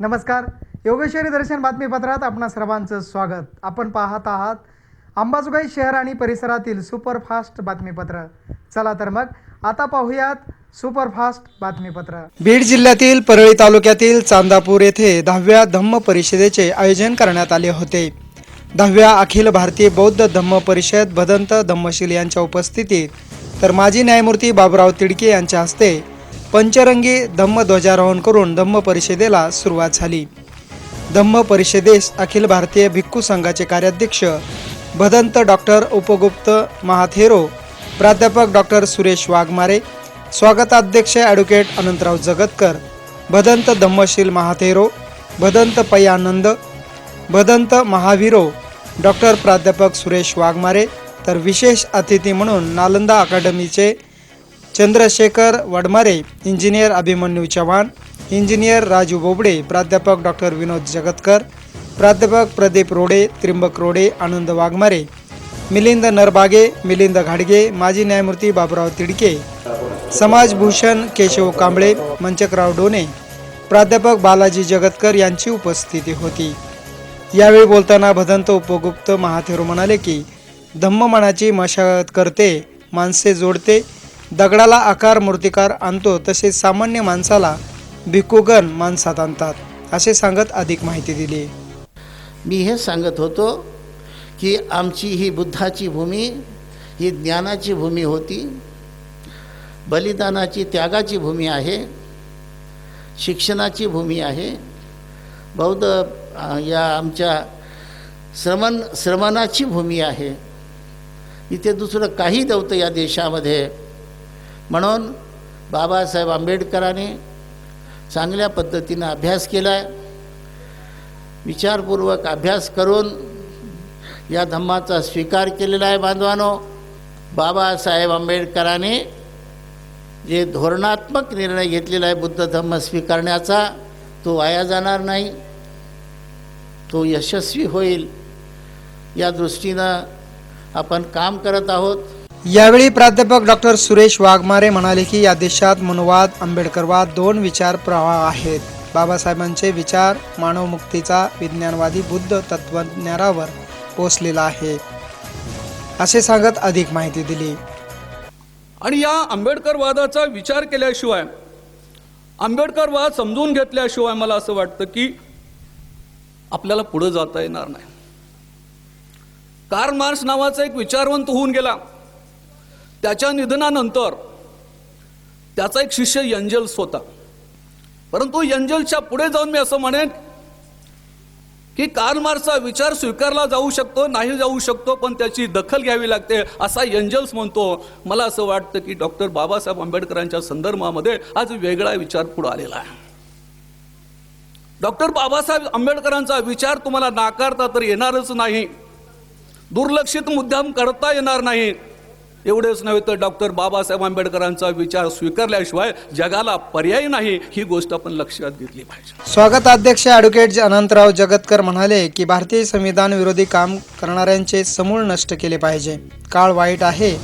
नमस्कार. योगेश्वरी दर्शन बातमीपत्रात आपणा सर्वांचं स्वागत. आपण पाहत आहात अंबाजोगाई शहर आणि परिसरातील सुपरफास्ट बातमीपत्र. चला तर मग आता पाहूयात सुपरफास्ट बातमीपत्र. बीड जिल्ह्यातील परळी तालुक्यातील चांदापूर येथे दहाव्या धम्म परिषदेचे आयोजन करण्यात आले होते. दहाव्या अखिल भारतीय बौद्ध धम्म परिषद भदंत धम्मशील यांच्या उपस्थितीत तर माजी न्यायमूर्ती बाबुराव तिडके यांच्या हस्ते पंचरंगी धम्म ध्वजारोहण करून धम्म परिषदेला सुरुवात झाली. धम्म परिषदेस अखिल भारतीय भिक्खू संघाचे कार्याध्यक्ष भदंत डॉक्टर उपगुप्त महाथेरो प्राध्यापक डॉक्टर सुरेश वाघमारे स्वागताध्यक्ष ॲडव्होकेट अनंतराव जगतकर भदंत धम्मशील महाथेरो भदंत पयानंद भदंत महावीरो डॉक्टर प्राध्यापक सुरेश वाघमारे तर विशेष अतिथी म्हणून नालंदा अकादमीचे चंद्रशेखर वडमारे इंजिनियर अभिमन्यू चव्हाण इंजिनियर राजू बोबडे प्राध्यापक डॉक्टर विनोद जगतकर प्राध्यापक प्रदीप रोडे त्रिंबक रोडे आनंद वाघमारे मिलिंद नरबागे मिलिंद घाडगे माजी न्यायमूर्ती बाबुराव तिडके समाजभूषण केशव कांबळे मंचकराव डोने प्राध्यापक बालाजी जगतकर यांची उपस्थिती होती. यावेळी बोलताना भदंत उपगुप्त महाथेरो म्हणाले की धम्म मनाची मशागत करते माणसे जोडते दगडाला आकार मूर्तिकार आणतो तसेच सामान्य माणसाला भिकोगन माणसात आणतात असे सांगत अधिक माहिती दिली. मी हे सांगत होतो की आमची ही बुद्धाची भूमी ही ज्ञानाची भूमी होती बलिदानाची त्यागाची भूमी आहे शिक्षणाची भूमी आहे. बौद्ध या आमच्या श्रमण श्रमणाची भूमी आहे. इथे दुसरं काही नव्हतं या देशामध्ये. म्हणून बाबासाहेब आंबेडकरांनी चांगल्या पद्धतीनं अभ्यास केला आहे विचारपूर्वक अभ्यास करून या धम्माचा स्वीकार केलेला आहे बांधवानो. बाबासाहेब आंबेडकरांनी जे धोरणात्मक निर्णय घेतलेला आहे बुद्ध धम्म स्वीकारण्याचा तो वाया जाणार नाही. तो यशस्वी होईल. या दृष्टीनं आपण काम करत आहोत. यावेळी प्राध्यापक डॉक्टर सुरेश वाघमारे म्हणाले की या देशात मनुवाद आंबेडकरवाद दोन विचार प्रवाह आहेत. बाबासाहेबांचे विचार मानवमुक्तीचा विज्ञानवादी बुद्ध तत्वज्ञानावर पोचलेला आहे. असे सांगत अधिक माहिती दिली. आणि या आंबेडकरवादाचा विचार केल्याशिवाय आंबेडकरवाद समजून घेतल्याशिवाय मला असं वाटतं की आपल्याला पुढं जाता येणार नाही. कार्ल मार्क्स नावाचा एक विचारवंत होऊन गेला. त्याच्या निधनानंतर त्याचा एक शिष्य यंजल्स होता. परंतु यंजलच्या पुढे जाऊन मी असं म्हणेन की कारमारचा विचार स्वीकारला जाऊ शकतो नाही जाऊ शकतो पण त्याची दखल घ्यावी लागते असा एंजल्स म्हणतो. मला असं वाटतं की डॉक्टर बाबासाहेब आंबेडकरांच्या संदर्भामध्ये आज वेगळा विचार पुढे आलेला आहे. डॉक्टर बाबासाहेब आंबेडकरांचा विचार तुम्हाला नाकारता तर येणारच नाही. दुर्लक्षित मुद्दाम करता येणार नाही. एवढेच नव्हे तर डॉक्टर बाबासाहेब आंबेडकरांचा विचार स्वीकारल्याशिवाय जगाला पर्याय नाही ही गोष्ट आपण लक्षात घेतली पाहिजे. स्वागताध्यक्ष ॲडव्होकेट अनंतराव जगतकर म्हणाले की भारतीय संविधान विरोधी काम करणाऱ्यांचे समूळ नष्ट केले पाहिजे. काळ वाईट आहे.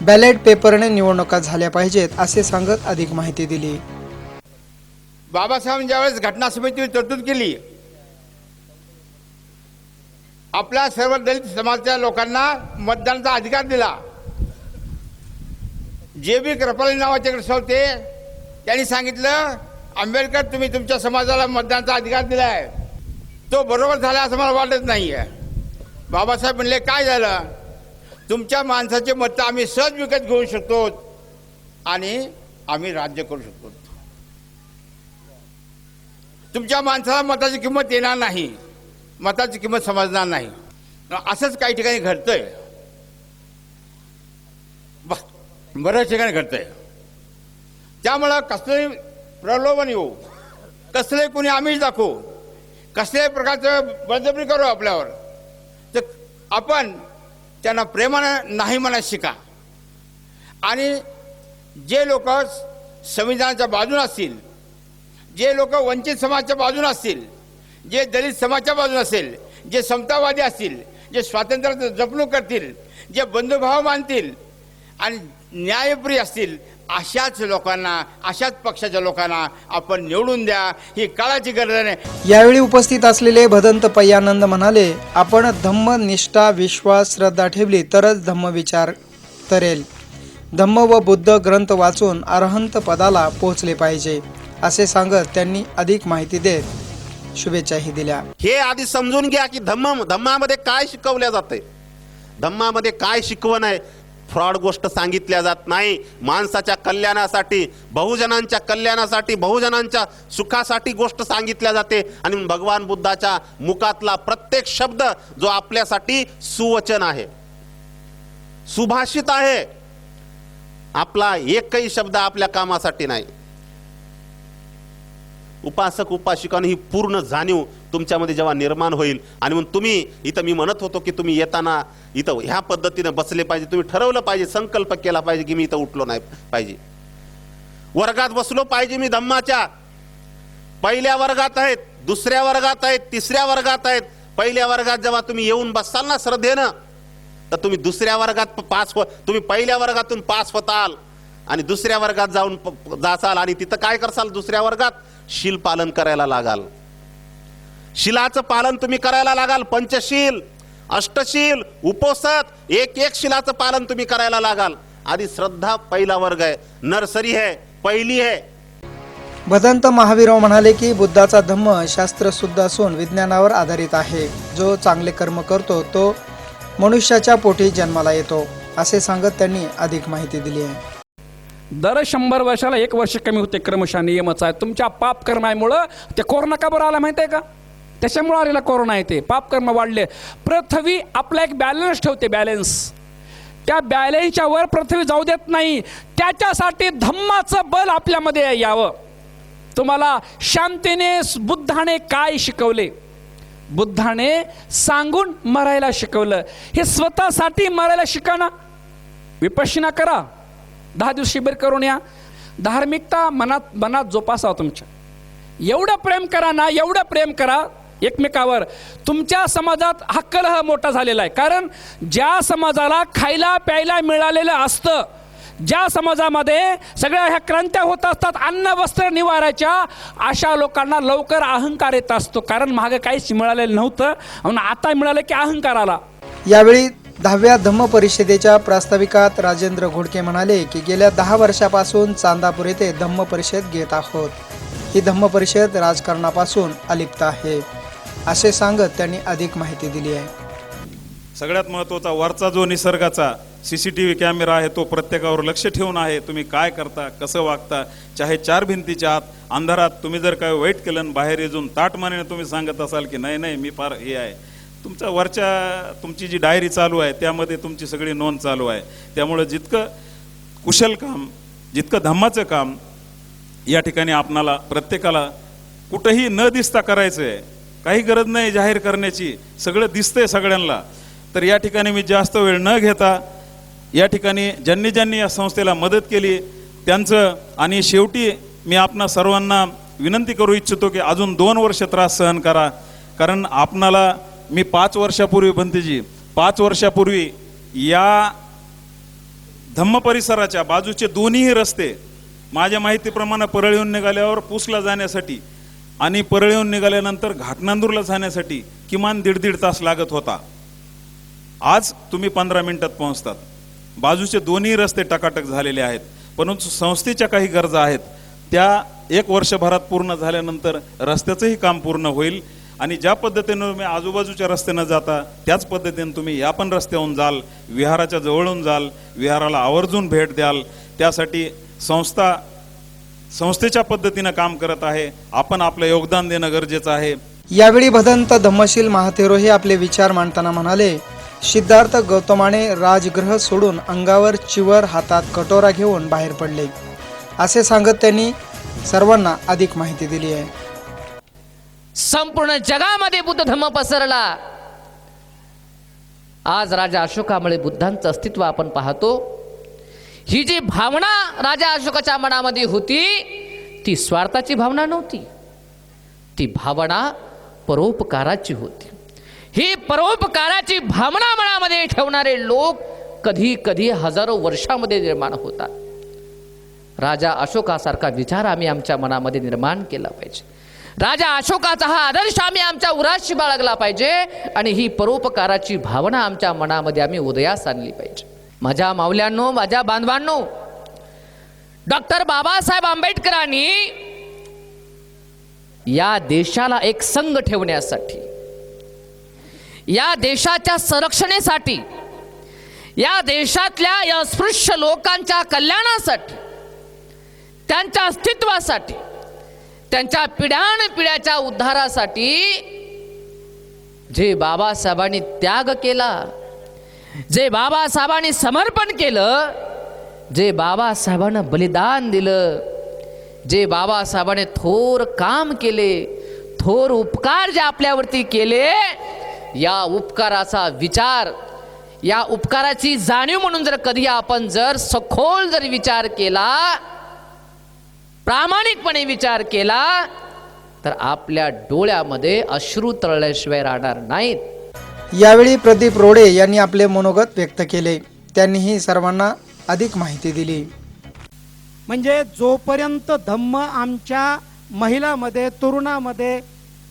बॅलेट पेपरने निवडणुका झाल्या पाहिजेत असे सांगत अधिक माहिती दिली. बाबासाहेबांनी ज्यावेळेस घटना समितीने तरतूद केली आपल्या सर्व दलित समाजाच्या लोकांना मतदानाचा अधिकार दिला. जे बी कृपाली नावाचे कृष्ण होते त्यांनी सांगितलं आंबेडकर तुम्ही तुमच्या समाजाला मतदानाचा अधिकार दिला आहे तो बरोबर झाला असं मला वाटत नाही आहे बाबासाहेब म्हणले काय झालं? तुमच्या माणसाचे मतं आम्ही सहज विकत घेऊ शकतो आणि आम्ही राज्य करू शकतो. तुमच्या माणसाला मताची किंमत येणार नाही. मताची किंमत समजणार नाही. असंच काही ठिकाणी घडतंय. बऱ्याच ठिकाणी घडतंय. त्यामुळं कसले प्रलोभन येऊ कसले कोणी आमिष दाखवू कसल्याही प्रकारचं बळजबरी करू आपल्यावर तर आपण त्यांना प्रेमानं नाही म्हणत शिका. आणि जे लोक संविधानाच्या बाजून असतील जे लोक वंचित समाजाच्या बाजून असतील जे दलित समाजाच्या बाजून असेल जे समतावादी असतील जे स्वातंत्र्याचं जपणूक करतील जे बंधुभाव मानतील आणि न्यायप्रिय असतील अशाच लोकांना अशाच पक्षाच्या लोकांना आपण निवडून द्या ही काळाची गरज आहे. यावेळी उपस्थित असलेले भदंत पय्यानंद म्हणाले आपण धम्म निष्ठा विश्वास श्रद्धा ठेवली तरच धम्म विचार तरेल. धम्म व बुद्ध ग्रंथ वाचून अरहंत पदाला पोहोचले पाहिजे असे सांगत त्यांनी अधिक माहिती देत शुभेच्छाही दिल्या. हे आधी समजून घ्या की धम्म धम्मामध्ये काय शिकवल्या जाते? धम्मामध्ये काय शिकवण आहे? फ्रॉड गोष्ट सांगितल्या जात नाही. माणसाच्या कल्याणासाठी बहुजनांच्या कल्याणासाठी बहुजनांच्या सुखासाठी गोष्ट सांगितल्या जाते. आणि भगवान बुद्धाच्या मुखातला प्रत्येक शब्द जो आपल्यासाठी सुवचन आहे. सुभाषित आहे. आपला एकही शब्द आपल्या कामासाठी नाही. उपासक उपासिकांनी ही पूर्ण जाणीव तुमच्यामध्ये जेव्हा निर्माण होईल आणि मग तुम्ही इथं मी म्हणत होतो की तुम्ही येताना इथं ह्या पद्धतीने बसले पाहिजे तुम्ही ठरवलं पाहिजे संकल्प केला पाहिजे की मी इथं उठलो नाही पाहिजे. वर्गात बसलो पाहिजे मी धम्माच्या. पहिल्या वर्गात आहेत दुसऱ्या वर्गात आहेत तिसऱ्या वर्गात आहेत. पहिल्या वर्गात जेव्हा तुम्ही येऊन बसाल ना श्रद्धेनं तर तुम्ही दुसऱ्या वर्गात पास हो तुम्ही पहिल्या वर्गातून पास होताल. आणि दुसऱ्या वर्गात जाऊन प- आणि तिथं काय करसाल? दुसऱ्या वर्गात शील पालन करायला लागाल. शिलाचं पालन तुम्ही करायला लागाल पंचशील अष्टशील उपोसत एक एक शिलाचं पालन तुम्ही करायला लागाल. आधी श्रद्धा पहिला वर्ग आहे. नर्सरी आहे पहिली आहे. भदंत महावीरराव म्हणाले की बुद्धाचा धम्म शास्त्र शुद्ध असून विज्ञानावर आधारित आहे. जो चांगले कर्म करतो तो मनुष्याच्या पोटी जन्माला येतो असे सांगत त्यांनी अधिक माहिती दिली आहे. दर शंभर वर्षाला एक वर्ष कमी होते क्रमशः नियमच आहे. तुमच्या पाप कर्मामुळं ते कोरोना का बरं आला माहिती आहे का? त्याच्यामुळं आलेला कोरोना येते पाप कर्म वाढले. पृथ्वी आपला एक बॅलन्स ठेवते बॅलन्स त्या बॅलन्सच्या वर पृथ्वी जाऊ देत नाही. त्याच्यासाठी धम्माचं बल आपल्यामध्ये यावं. तुम्हाला शांतीने बुद्धाने काय शिकवले? बुद्धाने सांगून मरायला शिकवलं. हे स्वतःसाठी मरायला शिका ना. विपश्यना करा. दहा दिवस शिबिर करून या. धार्मिकता मनात मनात जोपासावं तुमच्या. एवढं प्रेम करा ना एवढं प्रेम करा एकमेकावर. तुमच्या समाजात हा कलह मोठा झालेला आहे. कारण ज्या समाजाला खायला प्यायला मिळालेलं असतं ज्या समाजामध्ये सगळ्या ह्या क्रांत्या होत असतात अन्न वस्त्र निवाराच्या अशा लोकांना लवकर अहंकार येत असतो. कारण मागं काहीच मिळालेलं नव्हतं. म्हणून आता मिळालं की अहंकार आला. यावेळी दहाव्या धम्म परिषदेच्या प्रास्ताविकात राजेंद्र घोडके म्हणाले की गेल्या दहा वर्षापासून चांदापूर येथे धम्म परिषद घेत आहोत. ही धम्म परिषद राजकारणापासून अलिप्त आहे. असे सांगत त्यांनी अधिक माहिती दिली आहे. सगळ्यात महत्त्वाचा वरचा जो निसर्गाचा C C T V camera आहे तो प्रत्येकावर लक्ष ठेवून आहे. तुम्ही काय करता कसं वागता चाहे चार भिंतीच्या आत अंधारात तुम्ही जर काय वाईट केलं आणि बाहेर येऊन ताटमानेनं तुम्ही सांगत असाल की नाही नाही मी फार हे आहे. तुमचा वरच्या तुमची जी डायरी चालू आहे त्यामध्ये तुमची सगळी नोंद चालू आहे. त्यामुळं जितकं कुशल काम जितकं धम्माचं काम या ठिकाणी आपणाला प्रत्येकाला कुठंही न दिसता करायचं आहे काही गरज नाही जाहीर करण्याची. सगळं दिसतंय सगळ्यांना. तर या ठिकाणी मी जास्त वेळ न घेता या ठिकाणी ज्यांनी ज्यांनी या संस्थेला मदत केली त्यांचं आणि शेवटी मी आपणा सर्वांना विनंती करू इच्छितो की अजून दोन वर्ष त्रास सहन करा. कारण आपणाला मी पाच वर्षापूर्वी बंतीजी पाच वर्षापूर्वी या धम्म परिसराच्या बाजूचे दोन्हीही रस्ते माझ्या माहितीप्रमाणे परळीहून निघाल्यावर पुसला जाण्यासाठी आणि परळीहून निघाल्यानंतर घाटनांदूरला जाण्यासाठी किमान दीड दीड तास लागत होता. आज तुम्ही पंधरा मिनिटात पोहोचतात. बाजूचे दोन्ही रस्ते टकाटक झालेले आहेत. परंतु संस्थेच्या काही गरजा आहेत. त्या एक वर्षभरात पूर्ण झाल्यानंतर रस्त्याचंही काम पूर्ण होईल आणि ज्या पद्धतीनं तुम्ही आजूबाजूच्या रस्त्यानं जाता त्याच पद्धतीनं तुम्ही या पण रस्त्याहून जाल विहाराच्या जवळून जाल विहाराला आवर्जून भेट द्याल. त्यासाठी संस्था संस्थेच्या पद्धतीनं काम करत आहे. आपण आपलं योगदान देणं गरजेचं आहे. यावेळी भदंत धम्मशील महाथेरो हे आपले विचार मांडताना म्हणाले सिद्धार्थ गौतमाने राजगृह सोडून अंगावर चिवर हातात कटोरा घेऊन बाहेर पडले. असे सांगत त्यांनी सर्वांना अधिक माहिती दिली आहे. संपूर्ण जगामध्ये बुद्ध धम्म पसरला. आज राजा अशोकामुळे बुद्धांचं अस्तित्व आपण पाहतो. ही जी भावना राजा अशोकाच्या मनामध्ये होती ती स्वार्थाची भावना नव्हती. ती भावना परोपकाराची होती. ही परोपकाराची भावना मनामध्ये ठेवणारे लोक कधी कधी हजारो वर्षामध्ये निर्माण होतात. राजा अशोकासारखा विचार आम्ही आमच्या मनामध्ये निर्माण केला पाहिजे. राजा अशोकाचा हा आदर्श आम्ही आमच्या उराशी बाळगला पाहिजे आणि ही परोपकाराची भावना आमच्या मनामध्ये आम्ही उदयास आणली पाहिजे. माझ्या माऊल्यांनो माझ्या बांधवांनो डॉक्टर बाबासाहेब आंबेडकरांनी या देशाला एक संघ ठेवण्यासाठी या देशाच्या संरक्षणेसाठी या देशातल्या या अस्पृश्य लोकांच्या कल्याणासाठी त्यांच्या अस्तित्वासाठी त्यांच्या पिढ्यानपिढ्याच्या उद्धारासाठी जे बाबासाहेबांनी त्याग केला जे बाबासाहेबांनी समर्पण केलं जे बाबासाहेबांना बलिदान दिलं जे बाबासाहेबाने थोर काम केले थोर उपकार जे आपल्यावरती केले या उपकाराचा विचार या उपकाराची जाणीव म्हणून जर कधी आपण जर सखोल जर विचार केला प्रामाणिकपणे विचार केला तर आपल्या डोळ्यामध्ये अश्रू तळल्याशिवाय राहणार नाहीत. यावेळी प्रदीप रोडे यांनी आपले मनोगत व्यक्त केले. त्यांनीही सर्वांना अधिक माहिती दिली. म्हणजे जोपर्यंत धम्म आमच्या महिलामध्ये तरुणामध्ये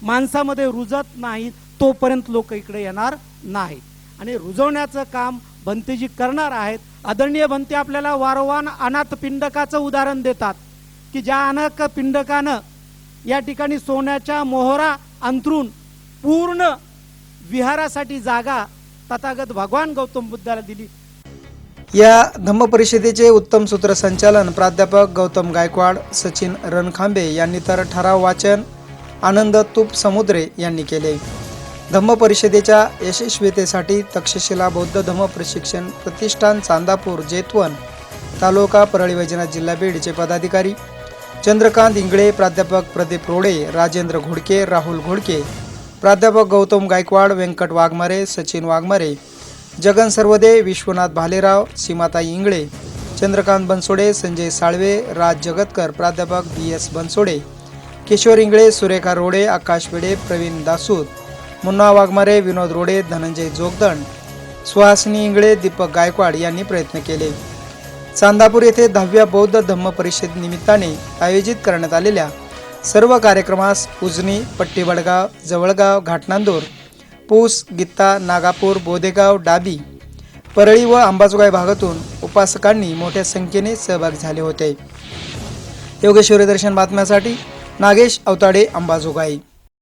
माणसामध्ये रुजत नाही तोपर्यंत लोक इकडे येणार नाही आणि रुजवण्याचं काम भंतेजी करणार आहेत. आदरणीय भंते आपल्याला वारंवार अनाथ पिंडकाचं उदाहरण देतात की ज्या अनाथ पिंडकानं या ठिकाणी सोन्याच्या मोहरा अंतरून पूर्ण विहारासाठी जागा तथागत भगवान गौतम बुद्धाला दिली. या धम्म परिषदेचे उत्तम सूत्रसंचालन प्राध्यापक गौतम गायकवाड सचिन रणखांबे यांनी तर ठराव वाचन आनंद तुप समुद्रे यांनी केले. धम्म परिषदेच्या यशस्वीतेसाठी तक्षशिला बौद्ध धम्म प्रशिक्षण प्रतिष्ठान चांदापूर जेतवन तालुका परळी वैजनाथ जिल्हा बीडचे पदाधिकारी चंद्रकांत इंगळे प्राध्यापक प्रदीप रोडे राजेंद्र घोडके राहुल घोडके प्राध्यापक गौतम गायकवाड व्यंकट वाघमारे सचिन वाघमारे जगन सर्वदे विश्वनाथ भालेराव सीमाताई इंगळे चंद्रकांत बनसोडे संजय साळवे राज जगतकर प्राध्यापक बी एस बनसोडे किशोर इंगळे सुरेखा रोडे आकाश वेडे प्रवीण दासूद मुन्ना वाघमारे विनोद रोडे धनंजय जोगदंड सुहासिनी इंगळे दीपक गायकवाड यांनी प्रयत्न केले. चांदापूर येथे दहाव्या बौद्ध धम्म परिषद निमित्ताने आयोजित करण्यात आलेल्या सर्व कार्यक्रमास उजनी पट्टी वडगाव जवळगाव घाटनांदूर पूस गित्ता नागापूर बोदेगाव डाबी परळी व अंबाजोगाई भागातून उपासकांनी मोठ्या संख्येने सहभागी झाले होते. योगेश्वरी दर्शन बातम्यासाठी नागेश अवताडे अंबाजोगाई.